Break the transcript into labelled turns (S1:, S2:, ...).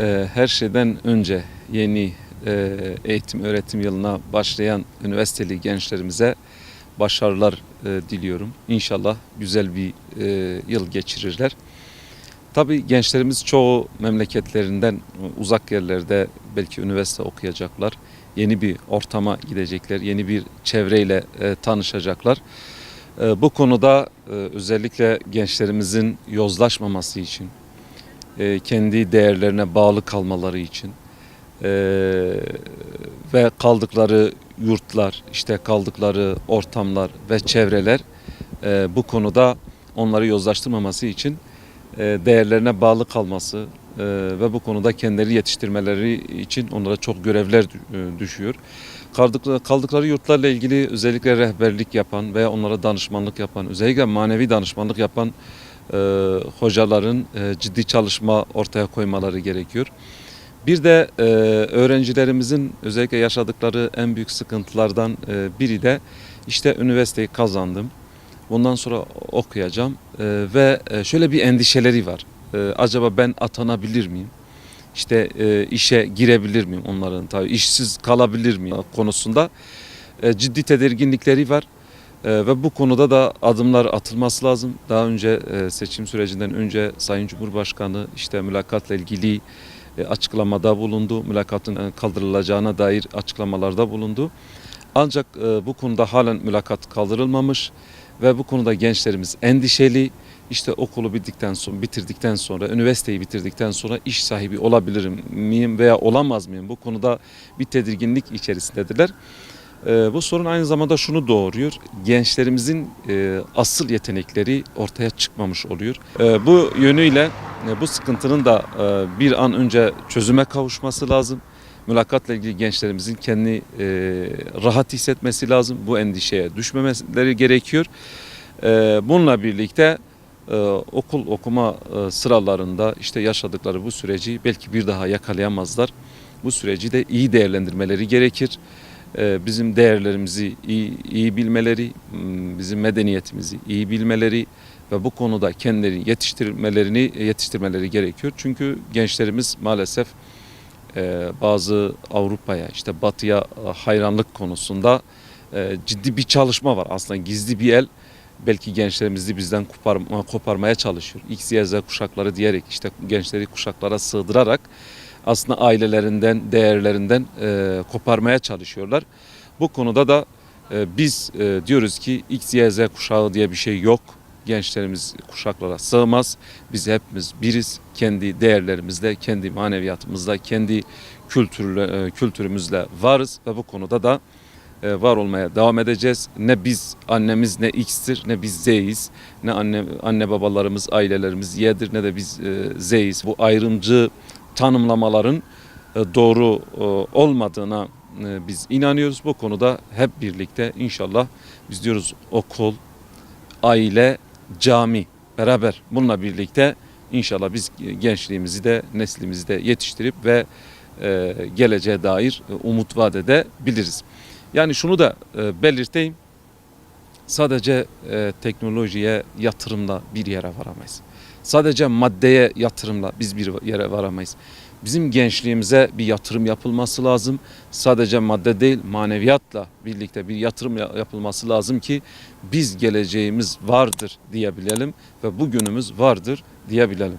S1: Ee, her şeyden önce yeni e, eğitim öğretim yılına başlayan üniversiteli gençlerimize başarılar e, diliyorum. İnşallah güzel bir e, yıl geçirirler. Tabii gençlerimiz çoğu memleketlerinden uzak yerlerde belki üniversite okuyacaklar. Yeni bir ortama gidecekler, yeni bir çevreyle e, tanışacaklar. E, bu konuda e, özellikle gençlerimizin yozlaşmaması için, e, kendi değerlerine bağlı kalmaları için e, ve kaldıkları yurtlar, işte kaldıkları ortamlar ve çevreler e, bu konuda onları yozlaştırmaması için e, değerlerine bağlı kalması e, ve bu konuda kendileri yetiştirmeleri için onlara çok görevler e, düşüyor. Kaldıkları, kaldıkları yurtlarla ilgili özellikle rehberlik yapan veya onlara danışmanlık yapan, özellikle manevi danışmanlık yapan e, hocaların e, ciddi çalışma ortaya koymaları gerekiyor. Bir de e, öğrencilerimizin özellikle yaşadıkları en büyük sıkıntılardan e, biri de işte üniversiteyi kazandım. Bundan sonra okuyacağım e, ve e, şöyle bir endişeleri var. E, acaba ben atanabilir miyim? İşte e, işe girebilir miyim onların tabii işsiz kalabilir miyim konusunda e, ciddi tedirginlikleri var. E, ve bu konuda da adımlar atılması lazım. Daha önce e, seçim sürecinden önce Sayın Cumhurbaşkanı işte mülakatla ilgili e, açıklamada bulundu. Mülakatın e, kaldırılacağına dair açıklamalarda bulundu. Ancak bu konuda halen mülakat kaldırılmamış ve bu konuda gençlerimiz endişeli. İşte okulu bittikten sonra, bitirdikten sonra, üniversiteyi bitirdikten sonra iş sahibi olabilir miyim veya olamaz mıyım? Bu konuda bir tedirginlik içerisindedirler. E, bu sorun aynı zamanda şunu doğuruyor. Gençlerimizin e, asıl yetenekleri ortaya çıkmamış oluyor. E, bu yönüyle e, bu sıkıntının da e, bir an önce çözüme kavuşması lazım. Mülakatla ilgili gençlerimizin kendi rahat hissetmesi lazım. Bu endişeye düşmemeleri gerekiyor. E, bununla birlikte okul okuma sıralarında işte yaşadıkları bu süreci belki bir daha yakalayamazlar. Bu süreci de iyi değerlendirmeleri gerekir. E, bizim değerlerimizi iyi, iyi bilmeleri, m, bizim medeniyetimizi iyi bilmeleri ve bu konuda kendilerini yetiştirmelerini yetiştirmeleri gerekiyor. Çünkü gençlerimiz maalesef e, bazı Avrupa'ya işte Batı'ya e, hayranlık konusunda e, ciddi bir çalışma var. Aslında gizli bir el belki gençlerimizi bizden koparma, koparmaya çalışıyor. X, Y, Z kuşakları diyerek işte gençleri kuşaklara sığdırarak aslında ailelerinden, değerlerinden e, koparmaya çalışıyorlar. Bu konuda da e, biz e, diyoruz ki X, kuşağı diye bir şey yok. Gençlerimiz kuşaklara sığmaz. Biz hepimiz biriz. Kendi değerlerimizle, kendi maneviyatımızla, kendi kültürle, e, kültürümüzle varız ve bu konuda da e, var olmaya devam edeceğiz. Ne biz annemiz ne X'tir ne biz Z'yiz. Ne anne anne babalarımız, ailelerimiz Y'dir ne de biz e, Z'yiz. Bu ayrımcı tanımlamaların e, doğru e, olmadığına e, biz inanıyoruz. Bu konuda hep birlikte inşallah biz diyoruz okul, aile, cami beraber bununla birlikte inşallah biz gençliğimizi de neslimizi de yetiştirip ve geleceğe dair umut vaat edebiliriz. Yani şunu da belirteyim. Sadece e, teknolojiye yatırımla bir yere varamayız. Sadece maddeye yatırımla biz bir yere varamayız. Bizim gençliğimize bir yatırım yapılması lazım. Sadece madde değil maneviyatla birlikte bir yatırım ya- yapılması lazım ki biz geleceğimiz vardır diyebilelim ve bugünümüz vardır diyebilelim.